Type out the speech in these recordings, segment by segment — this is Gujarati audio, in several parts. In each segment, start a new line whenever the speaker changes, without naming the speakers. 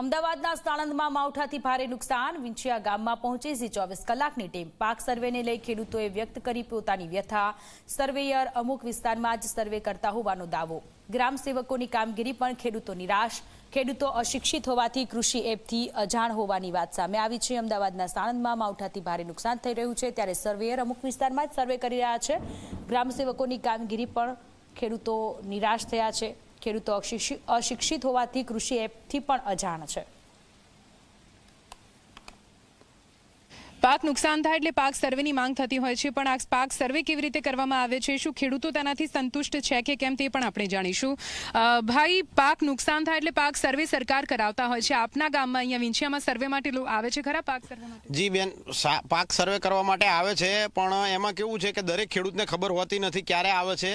અમદાવાદના સાણંદમાં માવઠાથી ભારે નુકસાન. વિંછિયા ગામમાં પહોંચી છે ચોવીસ કલાકની ટીમ. પાક સર્વેને લઈ ખેડૂતોએ વ્યક્ત કરી પોતાની વ્યથા. સર્વેયર અમુક વિસ્તારમાં જ સર્વે કરતા હોવાનો દાવો. ગ્રામ સેવકોની કામગીરી પણ ખેડૂતો નિરાશ. ખેડૂતો અશિક્ષિત હોવાથી કૃષિ એપથી અજાણ હોવાની વાત સામે આવી છે. અમદાવાદના સાણંદમાં માવઠાથી ભારે નુકસાન થઈ રહ્યું છે. ત્યારે સર્વેયર અમુક વિસ્તારમાં જ સર્વે કરી રહ્યા છે. ગ્રામ સેવકોની કામગીરી પણ ખેડૂતો નિરાશ થયા છે. ખેડૂતો અશિક્ષિત હોવાથી કૃષિ એપથી પણ અજાણ છે.
પાક નુકસાન થાય એટલે પાક સર્વેની માંગ થતી હોય છે. પણ આ પાક સર્વે કેવી રીતે કરવામાં આવે છે? શું ખેડૂતો તેનાથી સંતુષ્ટ છે કે કેમ તે પણ આપણે જાણીશું. ભાઈ, પાક નુકસાન થાય એટલે પાક સર્વે સરકાર કરાવતા હોય છે. આપના ગામમાં અહીંયા વિંછિયામાં સર્વે માટે આવે છે ખરા પાક સર્વે
જી બેન પાક સર્વે કરવા માટે આવે છે, પણ એમાં કેવું છે કે દરેક ખેડૂતને ખબર હોતી નથી ક્યારે આવે છે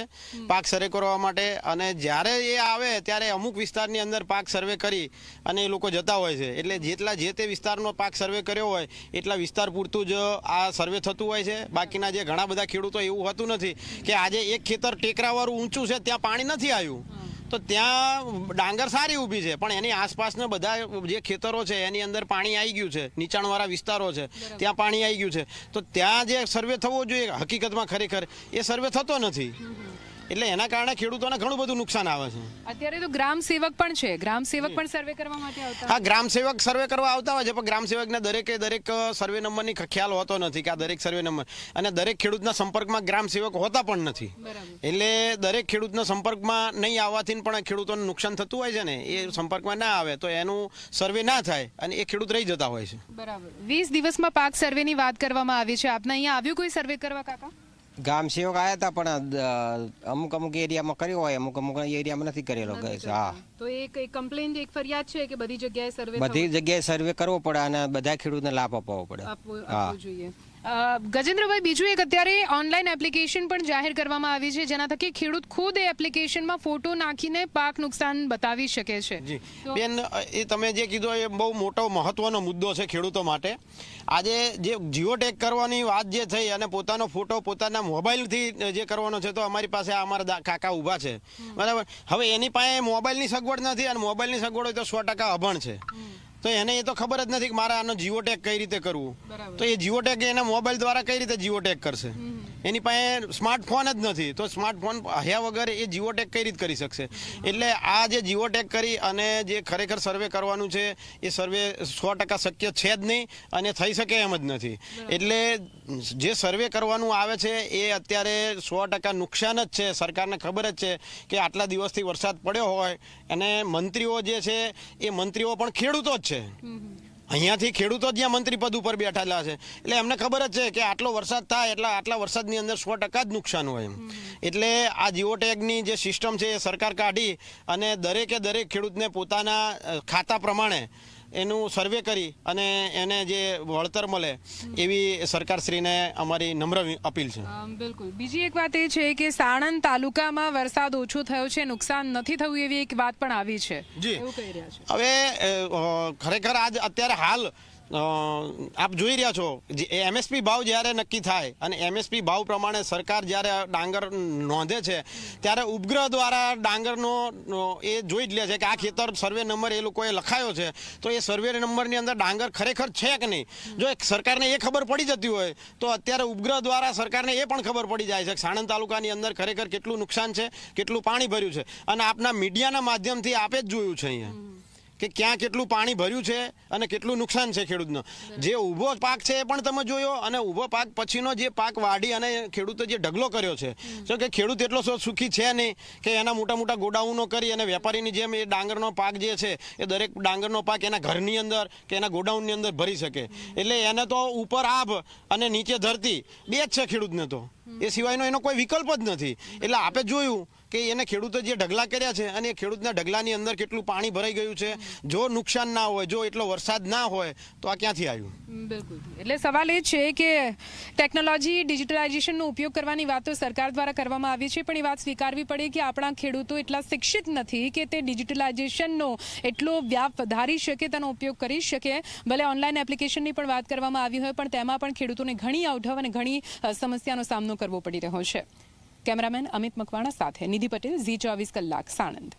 પાક સર્વે કરવા માટે. અને જ્યારે એ આવે, ત્યારે અમુક વિસ્તારની અંદર પાક સર્વે કરી અને એ લોકો જતા હોય છે. એટલે જેટલા જે તે વિસ્તારનો પાક સર્વે કર્યો હોય, એટલા વિસ્તાર પૂરતું જ આ સર્વે થતું હોય છે. બાકીના જે ઘણા બધા ખેડૂતો એવું હોતું નથી કે આજે એક ખેતર ટેકરાવાળું ઊંચું છે ત્યાં પાણી નથી આવ્યું. તો ત્યાં ડાંગર સારી ઊભી છે પણ એની આસપાસના બધા જે ખેતરો છે એની અંદર પાણી આવી ગયું છે નીચાણવાળા વિસ્તારો છે ત્યાં પાણી આવી ગયું છે. તો ત્યાં જે સર્વે થવો જોઈએ હકીકતમાં ખરેખર એ સર્વે થતો નથી. એટલે એના કારણે ખેડૂતોને ઘણું બધું નુકસાન આવે છે.
અત્યારે તો ગ્રામ સેવક પણ છે. ગ્રામ સેવક પણ સર્વે કરવા માટે આવતા
હા ગ્રામ સેવક સર્વે કરવા આવતા હોય છે પણ ગ્રામ સેવકને દરેકે દરેક સર્વે નંબરની ખ્યાલ હોતો નથી કે આ દરેક સર્વે નંબર અને દરેક ખેડૂતના સંપર્કમાં ગ્રામ સેવક હોતા પણ નથી. એટલે દરેક ખેડૂતના સંપર્કમાં નહીં આવવાથી પણ ખેડૂતોને નુકસાન થતું હોય છે ને એ સંપર્કમાં ના આવે તો એનું સર્વે ના થાય અને એ ખેડૂત રહી જતા હોય છે.
બરાબર. વીસ દિવસમાં પાક સર્વેની વાત કરવામાં આવી છે. આપના અહીંયા આવ્યું કોઈ સર્વે કરવા કાકા?
ગામ સેવક આવ્યા હતા પણ અમુક અમુક એરિયામાં કર્યો હોય અમુક અમુક એરિયામાં નથી કરેલો હા.
તો એક એક કમ્પ્લેન એક ફરિયાદ છે કે બધી જગ્યાએ સર્વે
બધી જગ્યાએ સર્વે કરવો પડે અને બધા ખેડૂતને લાભ અપાવવો પડે.
આપવો જોઈએ. ગજેન્દ્રભાઈ બીજું એક અત્યારે ઓનલાઈન એપ્લિકેશન પણ જાહેર કરવામાં આવી છે જેના થકી ખેડૂત ખુદ એ એપ્લિકેશનમાં ફોટો નાખીને પાક નુકસાન બતાવી શકે છે.
જી. બેન એ તમે જે કીધું એ બહુ મોટો મહત્વનો મુદ્દો છે ખેડૂતો માટે. આજે જે જીઓટેક કરવાની વાત જે થઈ અને પોતાનો ફોટો પોતાના મોબાઈલથી જે કરવાનો છે તો અમારી પાસે આ અમારા કાકા ઊભા છે. બરાબર? હવે એની પાસે મોબાઈલની સગવડ નથી અને મોબાઈલની સગવડ હોય તો સો ટકા અભણ છે. તો એને એ તો ખબર જ નથી કે મારે આનો જીઓટેક કઈ રીતે કરવું. તો એ જીઓટેક એના મોબાઈલ દ્વારા કઈ રીતે જીઓટેક કરશે? એની પાસે સ્માર્ટફોન જ નથી. તો સ્માર્ટફોન હ્યા વગર એ જીઓટેક કઈ રીતે કરી શકશે? એટલે આ જે જીઓટેક કરી અને જે ખરેખર સર્વે કરવાનું છે એ સર્વે સો ટકા શક્ય છે જ નહીં અને થઈ શકે એમ જ નથી. એટલે જે સર્વે કરવાનું આવે છે એ અત્યારે સો ટકા નુકસાન જ છે. સરકારને ખબર જ છે કે આટલા દિવસથી વરસાદ પડ્યો હોય અને મંત્રીઓ જે છે એ મંત્રીઓ પણ ખેડૂતો જ છે. અહીંયાથી ખેડૂતો જ્યાં મંત્રી પદ ઉપર બેઠેલા છે. એટલે એમને ખબર જ છે કે આટલો વરસાદ થાય એટલે આટલા વરસાદની અંદર સો ટકા જ નુકસાન હોય એમ. એટલે આ જીઓટેગની જે સિસ્ટમ છે એ સરકાર કાઢી અને દરેકે દરેક ખેડૂતને પોતાના ખાતા પ્રમાણે એનું સર્વે કરી અને એને જે વળતર મળે એવી સરકારશ્રીને અમારી નમ્ર અપીલ છે.
બિલકુલ. બીજી એક વાત એ છે કે સાણંદ તાલુકામાં વરસાદ ઓછો થયો છે નુકસાન નથી થયું એવી એક વાત પણ આવી છે.
જી. હવે ખરેખર આજ અત્યારે હાલ આપ જોઈ રહ્યા છો એમએસપી ભાવ જ્યારે નક્કી થાય અને એમએસપી ભાવ પ્રમાણે સરકાર જ્યારે ડાંગર નોંધે છે, ત્યારે ઉપગ્રહ દ્વારા ડાંગરનો એ જોઈ જ લે છે કે આ ખેતર સર્વે નંબર એ લોકોએ લખાયો છે. તો એ સર્વે નંબરની અંદર ડાંગર ખરેખર છે કે નહીં? જો સરકારને એ ખબર પડી જતી હોય, તો અત્યારે ઉપગ્રહ દ્વારા સરકારને એ પણ ખબર પડી જાય છે કે સાણંદ તાલુકાની અંદર ખરેખર કેટલું નુકસાન છે, કેટલું પાણી ભર્યું છે. અને આપના મીડિયાના માધ્યમથી આપે જ જોયું છે અહીંયા. કે ક્યાં કેટલું પાણી ભર્યું છે અને કેટલું નુકસાન છે ખેડૂતનો. જે ઊભો પાક છે એ પણ તમે જોયો અને ઊભો પાક પછીનો જે પાક વાઢી અને ખેડૂતે જે ઢગલો કર્યો છે. જો કે ખેડૂત એટલો સુખી છે નહીં કે એના મોટા મોટા ગોડાઉનો કરી અને વેપારીની જેમ એ ડાંગરનો પાક જે છે એ દરેક ડાંગરનો પાક એના ઘરની અંદર કે એના ગોડાઉનની અંદર ભરી શકે. એટલે એને તો ઉપર આભ અને નીચે ધરતી. બે જ છે ખેડૂતને તો. એ સિવાયનો એનો કોઈ વિકલ્પ જ નથી. એટલે આપે જોયું કે એને ખેડૂતો જે ઢગલા કર્યા છે અને એ ખેડૂતના ઢગલાની અંદર કેટલું પાણી ભરાઈ ગયું છે, જો નુકસાન ના હોય, જો એટલો વરસાદ ના હોય, તો આ ક્યાંથી આવ્યું?
બિલકુલ. એટલે સવાલ એ છે કે ટેકનોલોજી, ડિજિટલાઇઝેશનનો ઉપયોગ કરવાની વાત સરકાર દ્વારા કરવામાં આવી છે, પણ એ વાત સ્વીકારવી પડે કે આપણા ખેડૂતો એટલા શિક્ષિત નથી કે તે ડિજિટલાઇઝેશનનો એટલો વ્યાપ વધારી શકે, તેનો ઉપયોગ કરી શકે. ભલે ઓનલાઈન એપ્લિકેશનની પણ વાત કરવામાં આવી હોય, પણ તેમાં પણ ખેડૂતોને ઘણી અવઢવ અને ઘણી સમસ્યાનો સામનો કરવો પડી રહ્યો છે. કેમેરામેન અમિત મકવાણા સાથે નિધિ પટેલ ઝી ચોવીસ કલાક સાણંદ